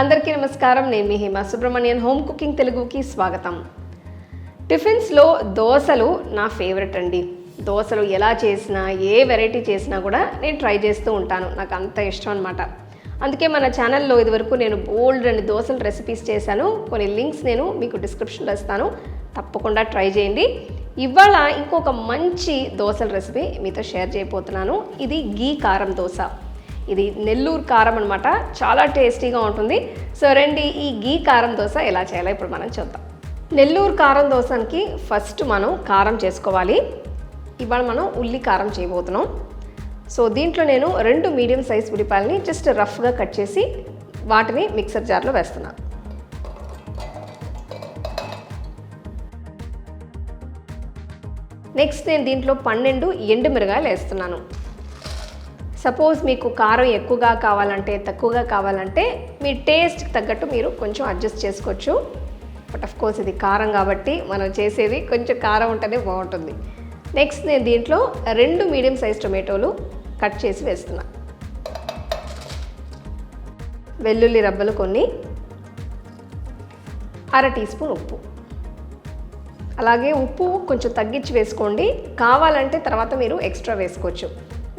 అందరికీ నమస్కారం. నేను మీ హేమ సుబ్రహ్మణ్యన్. హోమ్ కుకింగ్ తెలుగుకి స్వాగతం. టిఫిన్స్లో దోశలు నా ఫేవరెట్ అండి. దోశలు ఎలా చేసినా ఏ వెరైటీ చేసినా కూడా నేను ట్రై చేస్తూ ఉంటాను. నాకు అంత ఇష్టం అనమాట అందుకే మన ఛానల్లో ఇదివరకు నేను బోల్డ్ రెండు దోశల రెసిపీస్ చేశాను. కొన్ని లింక్స్ నేను మీకు డిస్క్రిప్షన్లో ఇస్తాను. తప్పకుండా ట్రై చేయండి. ఇవాళ ఇంకొక మంచి దోశల రెసిపీ మీతో షేర్ చేయబోతున్నాను. ఇది గీ కారం దోశ. ఇది నెల్లూరు కారం అనమాట చాలా టేస్టీగా ఉంటుంది. సో రండి ఈ గీ కారం దోశ ఎలా చేయాలో ఇప్పుడు మనం చూద్దాం. నెల్లూరు కారం దోశకి ఫస్ట్ మనం కారం చేసుకోవాలి. ఇవాళ మనం ఉల్లి కారం చేయబోతున్నాం. సో దీంట్లో నేను రెండు మీడియం సైజ్ ఉల్లిపాయలని జస్ట్ రఫ్గా కట్ చేసి వాటిని మిక్సర్ జార్లో వేస్తున్నాను. నెక్స్ట్ నేను దీంట్లో పన్నెండు ఎండు మిరగాయలు వేస్తున్నాను. సపోజ్ మీకు కారం ఎక్కువగా కావాలంటే తక్కువగా కావాలంటే మీ టేస్ట్కి తగ్గట్టు మీరు కొంచెం అడ్జస్ట్ చేసుకోవచ్చు. బట్ అఫ్ కోర్స్ ఇది కారం కాబట్టి మనం చేసేది కొంచెం కారం ఉంటేనే బాగుంటుంది. నెక్స్ట్ నేను దీంట్లో రెండు మీడియం సైజ్ టొమాటోలు కట్ చేసి వేస్తున్నా. వెల్లుల్లి రబ్బలు కొన్ని అర టీ స్పూన్ ఉప్పు. అలాగే ఉప్పు కొంచెం తగ్గించి వేసుకోండి. కావాలంటే తర్వాత మీరు ఎక్స్ట్రా వేసుకోవచ్చు.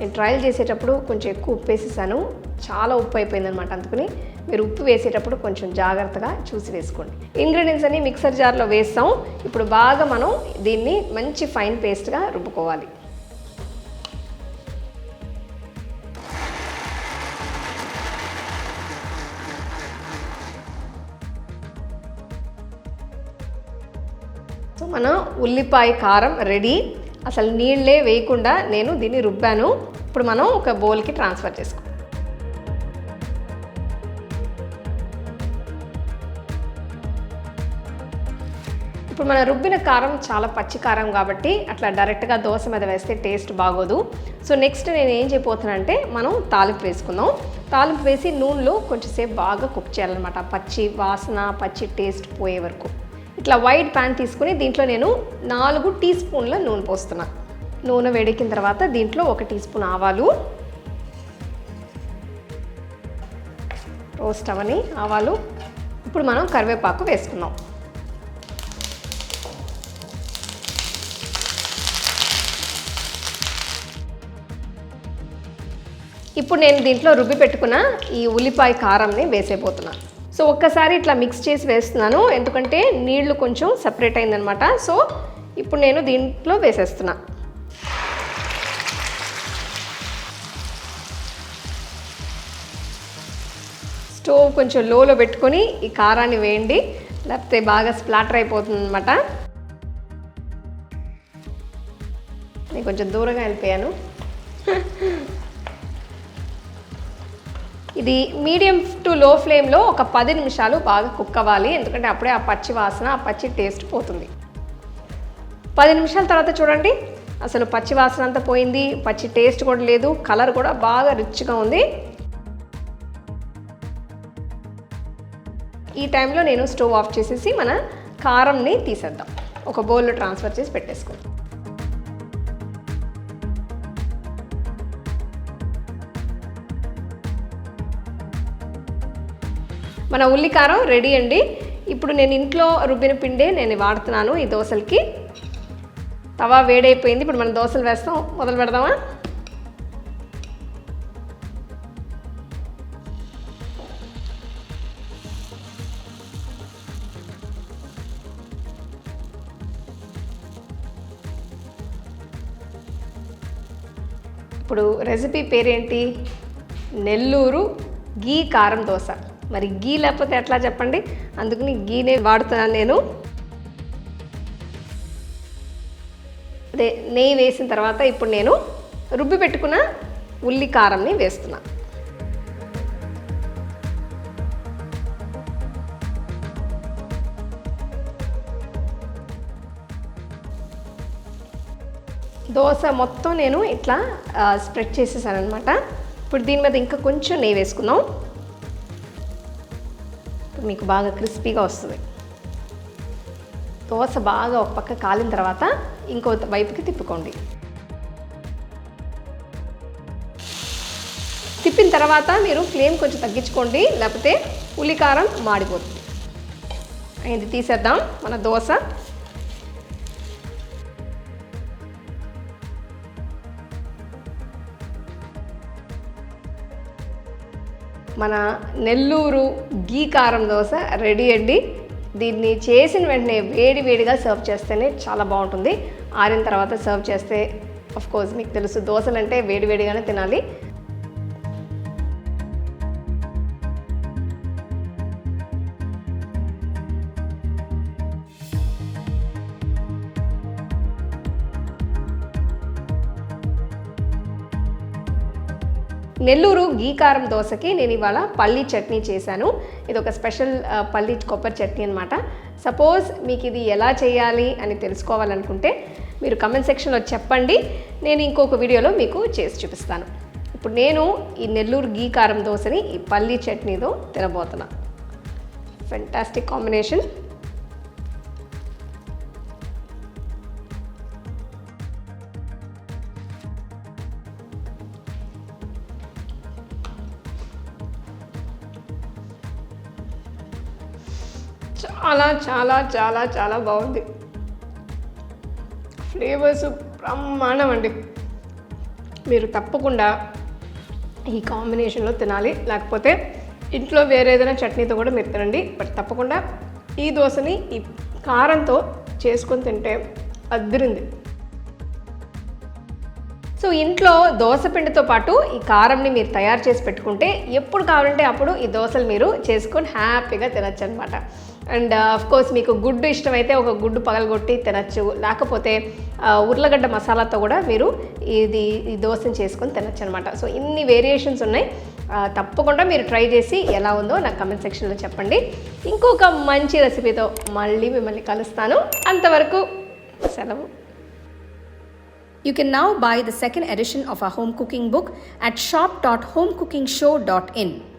నేను ట్రయల్ చేసేటప్పుడు కొంచెం ఎక్కువ ఉప్పు వేసేసాను. చాలా ఉప్పు అయిపోయిందనమాట అందుకని మీరు ఉప్పు వేసేటప్పుడు కొంచెం జాగ్రత్తగా చూసి వేసుకోండి. ఇంగ్రీడియంట్స్ అన్ని మిక్సర్ జార్లో వేస్తాం. ఇప్పుడు బాగా మనం దీన్ని మంచి ఫైన్ పేస్ట్గా రుబ్బుకోవాలి. సో మన ఉల్లిపాయ కారం రెడీ. అసలు నీళ్ళే వేయకుండా నేను దీన్ని రుబ్బాను. ఇప్పుడు మనం ఒక బౌల్కి ట్రాన్స్ఫర్ చేసుకో. ఇప్పుడు మన రుబ్బిన కారం చాలా పచ్చి కారం కాబట్టి అట్లా డైరెక్ట్గా దోశ మీద వేస్తే టేస్ట్ బాగోదు. సో నెక్స్ట్ నేను ఏం చేయబోతున్నానంటే మనం తాలింపు వేసుకుందాం. తాలింపు వేసి నూనెలో కొంచెంసేపు బాగా కుక్ చేయాలన్నమాట. పచ్చి వాసన పచ్చి టేస్ట్ పోయే వరకు. ఇట్లా వైట్ ప్యాన్ తీసుకుని దీంట్లో నేను నాలుగు టీ స్పూన్ల నూనె పోస్తున్నా. నూనె వేడెక్కిన తర్వాత దీంట్లో ఒక టీ స్పూన్ ఆవాలు. రోస్ట్ అవని ఆవాలు. ఇప్పుడు మనం కరివేపాకు వేసుకుందాం. ఇప్పుడు నేను దీంట్లో రుబ్బి పెట్టుకున్న ఈ ఉల్లిపాయ కారంని వేసేపోతున్నాను సో ఒక్కసారి ఇట్లా మిక్స్ చేసి వేస్తున్నాను. ఎందుకంటే నీళ్ళు కొంచెం సపరేట్ అయిందనమాట. సో ఇప్పుడు నేను దీంట్లో వేసేస్తున్నా. స్టవ్ కొంచెం లోలో పెట్టుకొని ఈ కారాన్ని వేయండి. లేకపోతే బాగా స్ప్లాటర్ అయిపోతుంది అనమాట నేను కొంచెం దూరంగా వెళ్ళిపోయాను. ఇది మీడియం టు లో ఫ్లేమ్లో ఒక పది నిమిషాలు బాగా కుక్ అవ్వాలి. ఎందుకంటే అప్పుడే ఆ పచ్చి వాసన ఆ పచ్చి టేస్ట్ పోతుంది. పది నిమిషాల తర్వాత చూడండి. అసలు పచ్చి వాసన అంతా పోయింది. పచ్చి టేస్ట్ కూడా లేదు. కలర్ కూడా బాగా రిచ్గా ఉంది. ఈ టైంలో నేను స్టవ్ ఆఫ్ చేసేసి మన కారంని తీసేద్దాం. ఒక బౌల్లో ట్రాన్స్ఫర్ చేసి పెట్టేసుకుందాం మన ఉల్లికారం రెడీ అండి. ఇప్పుడు నేను ఇంట్లో రుబ్బిన పిండే నేను వాడుతున్నాను ఈ దోశలకి. తవా వేడైపోయింది. ఇప్పుడు మనం దోశలు వేస్తాం. మొదలు పెడదామా? ఇప్పుడు రెసిపీ పేరేంటి? నెల్లూరు గీ కారం దోశ. మరి గీ లేకపోతే ఎట్లా చెప్పండి? అందుకని గీనే వాడుతున్నాను నేను. అదే నెయ్యి వేసిన తర్వాత ఇప్పుడు నేను రుబ్బి పెట్టుకున్న ఉల్లి కారంని వేస్తున్నా. దోశ మొత్తం నేను ఇట్లా స్ప్రెడ్ చేసేసాను అనమాట ఇప్పుడు దీని మీద ఇంకా కొంచెం నెయ్యి వేసుకుందాం. మీకు బాగా క్రిస్పీగా వస్తుంది. దోశ బాగా ఒక పక్క కాలిన తర్వాత ఇంకో వైపుకి తిప్పుకోండి. తిప్పిన తర్వాత మీరు ఫ్లేమ్ కొంచెం తగ్గించుకోండి లేకపోతే ఉల్లికారం మాడిపోతుంది. ఇది తీసేద్దాం మన దోశ. మన నెల్లూరు గీ కారం దోశ రెడీ అండి. దీన్ని చేసిన వెంటనే వేడి వేడిగా సర్వ్ చేస్తేనే చాలా బాగుంటుంది. ఆరిన తర్వాత సర్వ్ చేస్తే కోర్స్ మీకు తెలుసు దోశలు అంటే వేడి వేడిగానే తినాలి. నెల్లూరు గీకారం దోశకి నేను ఇవాళ పల్లీ చట్నీ చేశాను. ఇది ఒక స్పెషల్ పల్లీ కొబ్బరి చట్నీ అనమాట సపోజ్ మీకు ఇది ఎలా చేయాలి అని తెలుసుకోవాలనుకుంటే మీరు కమెంట్ సెక్షన్లో చెప్పండి. నేను ఇంకొక వీడియోలో మీకు చేసి చూపిస్తాను. ఇప్పుడు నేను ఈ నెల్లూరు గీకారం దోశని ఈ పల్లీ చట్నీతో తినబోతున్నా. ఫెంటాస్టిక్ కాంబినేషన్ చాలా చాలా చాలా చాలా బాగుంది. ఫ్లేవర్స్ బ్రహ్మాండం అండి మీరు తప్పకుండా ఈ కాంబినేషన్లో తినాలి. లేకపోతే ఇంట్లో వేరే ఏదైనా చట్నీతో కూడా మీరు తినండి. బట్ తప్పకుండా ఈ దోశని ఈ కారంతో చేసుకొని తింటే అద్దరింది సో ఇంట్లో దోశ పిండితో పాటు ఈ కారంని మీరు తయారు చేసి పెట్టుకుంటే ఎప్పుడు కావాలంటే అప్పుడు ఈ దోశలు మీరు చేసుకొని హ్యాపీగా తినచ్చు అనమాట అండ్ uh, అఫ్ కోర్స్ మీకు గుడ్డు ఇష్టమైతే ఒక గుడ్డు పగలగొట్టి తినచ్చు. లేకపోతే uh, ఉర్లగడ్డ మసాలాతో కూడా మీరు ఇది ఈ దోశను చేసుకొని తినచ్చు అనమాట సో ఇన్ని వేరియేషన్స్ ఉన్నాయి. Uh, తప్పకుండా మీరు ట్రై చేసి ఎలా ఉందో నాకు కమెంట్ సెక్షన్లో చెప్పండి. ఇంకొక మంచి రెసిపీతో మళ్ళీ మిమ్మల్ని కలుస్తాను. అంతవరకు సెలవు. You can now buy the second edition of our home cooking book at shop.homecookingshow.in.